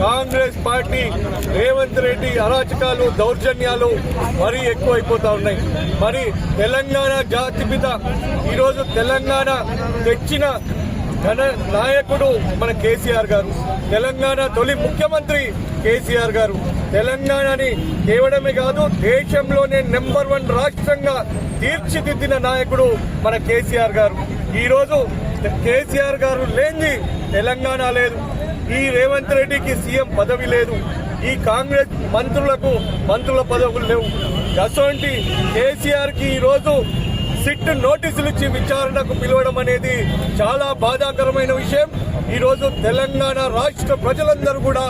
Congress party Revanth Reddy అరాచకాలు దౌర్జన్యాలు మరీ ఎక్కువైపోతా ఉన్నాయి. మరి తెలంగాణ జాతిపిత ఈరోజు తెలంగాణ తెచ్చిన ఘన నాయకుడు మన కేసీఆర్ గారు. తెలంగాణ తొలి ముఖ్యమంత్రి కేసీఆర్ గారు. తెలంగాణని తేవడమే కాదు దేశంలోనే నెంబర్ వన్ రాష్ట్రంగా తీర్చిదిద్దిన నాయకుడు మన కేసీఆర్ గారు. ఈరోజు కేసీఆర్ గారు లేని తెలంగాణ లేదు. ఈ రేవంత్ రెడ్డికి సీఎం పదవి లేదు. ఈ కాంగ్రెస్ మంత్రులకు మంత్రుల పదవులు లేవు. అటువంటి కేసీఆర్కి ఈరోజు సిట్ నోటీసులు ఇచ్చి విచారణకు పిలవడం అనేది చాలా బాధాకరమైన విషయం. ఈరోజు తెలంగాణ రాష్ట్ర ప్రజలందరూ కూడా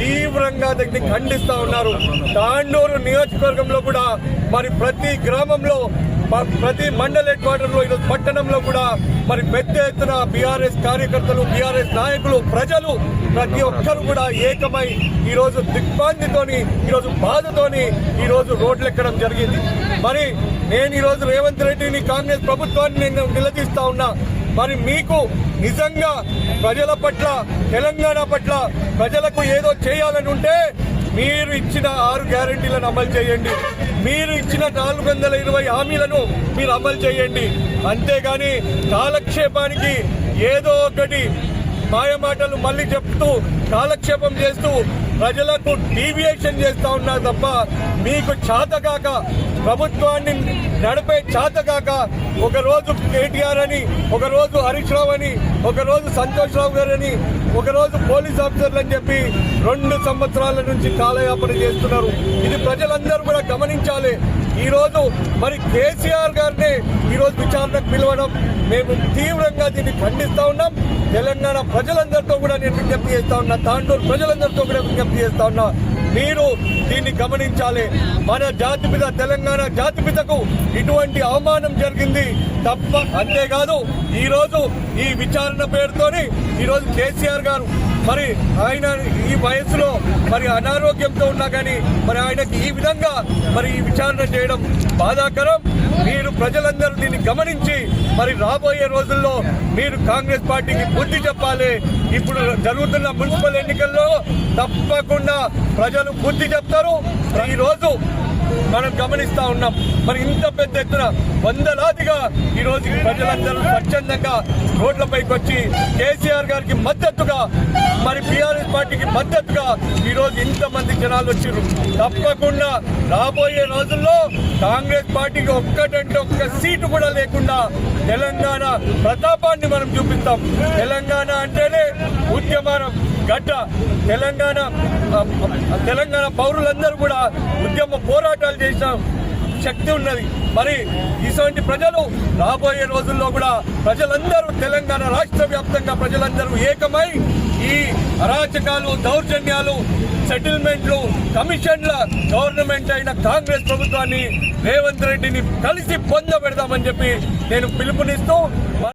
తీవ్రంగా దీన్ని ఖండిస్తా ఉన్నారు. తాండూరు నియోజకవర్గంలో కూడా మరి ప్రతి గ్రామంలో ప్రతి మండల హెడ్ క్వార్టర్లో ఈరోజు పట్టణంలో కూడా మరి పెద్ద ఎత్తున బీఆర్ఎస్ కార్యకర్తలు బీఆర్ఎస్ నాయకులు ప్రజలు ప్రతి ఒక్కరు కూడా ఏకమై ఈరోజు రోజు దిగ్భాంతితోని బాధతోని ఈరోజు రోడ్లెక్కడం రోడ్లు ఎక్కడం జరిగింది. మరి నేను ఈరోజు రేవంత్ రెడ్డిని కాంగ్రెస్ ప్రభుత్వాన్ని నేను నిలదీస్తా ఉన్నా. మరి మీకు నిజంగా ప్రజల పట్ల తెలంగాణ పట్ల ప్రజలకు ఏదో చేయాలని ఉంటే మీరు ఇచ్చిన ఆరు గ్యారంటీలను అమలు చేయండి. మీరు ఇచ్చిన నాలుగు వందల ఇరవై హామీలను మీరు అమలు చేయండి. అంతేగాని కాలక్షేపానికి ఏదో ఒకటి మాయమాటలు మళ్ళీ చెప్తూ కాలక్షేపం చేస్తూ ప్రజలకు డీవియేషన్ చేస్తా ఉన్నారు తప్ప మీకు చాతగాక ప్రభుత్వాన్ని నడిపే చాతగాక ఒకరోజు కేటీఆర్ అని ఒక రోజు హరీష్ రావు అని ఒక రోజు సంతోష్ రావు గారు అని ఒకరోజు పోలీస్ ఆఫీసర్లు అని చెప్పి రెండు సంవత్సరాల నుంచి కాలయాపన చేస్తున్నారు. ఇది ప్రజలందరూ కూడా గమనించాలి. ఈరోజు మరి కేసీఆర్ గారిని ఈరోజు విచారణకు పిలవడం మేము తీవ్రంగా దీన్ని ఖండిస్తూ ఉన్నాం. తెలంగాణ ప్రజలందరితో కూడా నేను విజ్ఞప్తి చేస్తా ఉన్నా. తాండూరు ప్రజలందరితో కూడా విజ్ఞప్తి చేస్తా ఉన్నా. మీరు దీన్ని గమనించాలి. మన జాతిపిత తెలంగాణ జాతిపితకు ఇటువంటి అవమానం జరిగింది తప్ప అంతేకాదు ఈరోజు ఈ విచారణ పేరుతోని ఈరోజు కేసీఆర్ గారు మరి ఆయన ఈ వయసులో మరి అనారోగ్యంతో ఉన్నా కానీ మరి ఆయనకి ఈ విధంగా మరి ఈ విచారణ చేయడం బాధాకరం. మీరు ప్రజలందరూ దీన్ని గమనించి మరి రాబోయే రోజుల్లో మీరు కాంగ్రెస్ పార్టీకి బుద్ధి చెప్పాలి. ఇప్పుడు జరుగుతున్న మున్సిపల్ ఎన్నికల్లో తప్పకుండా ప్రజలు బుద్ధి చెప్తారు. ఈరోజు మనం గమనిస్తా ఉన్నాం. మరి ఇంత పెద్ద ఎత్తున వందలాదిగా ఈ రోజు ప్రజలందరూ స్వచ్ఛందంగా రోడ్లపైకి వచ్చి కేసీఆర్ గారికి మద్దతుగా మరి బీఆర్ఎస్ పార్టీకి మద్దతుగా ఈరోజు ఇంతమంది జనాలు వచ్చారు తప్పకుండా రాబోయే రోజుల్లో కాంగ్రెస్ పార్టీకి ఒక్కటంటే ఒక్క సీటు కూడా లేకుండా తెలంగాణ ప్రతాపాన్ని మనం చూపిస్తాం. తెలంగాణ అంటేనే ఉద్యమానం. గడ్డ తెలంగాణ తెలంగాణ పౌరులందరూ కూడా ఉద్యమ పోరాటాలు చేసిన శక్తి ఉన్నది. మరి ఇటువంటి ప్రజలు రాబోయే రోజుల్లో కూడా ప్రజలందరూ తెలంగాణ రాష్ట్ర వ్యాప్తంగా ప్రజలందరూ ఏకమై ఈ అరాచకాలు దౌర్జన్యాలు సెటిల్మెంట్లు కమిషన్ల గవర్నమెంట్ అయిన కాంగ్రెస్ ప్రభుత్వాన్ని రేవంత్ రెడ్డిని కలిసి పొందబెడదామని చెప్పి నేను పిలుపునిస్తూ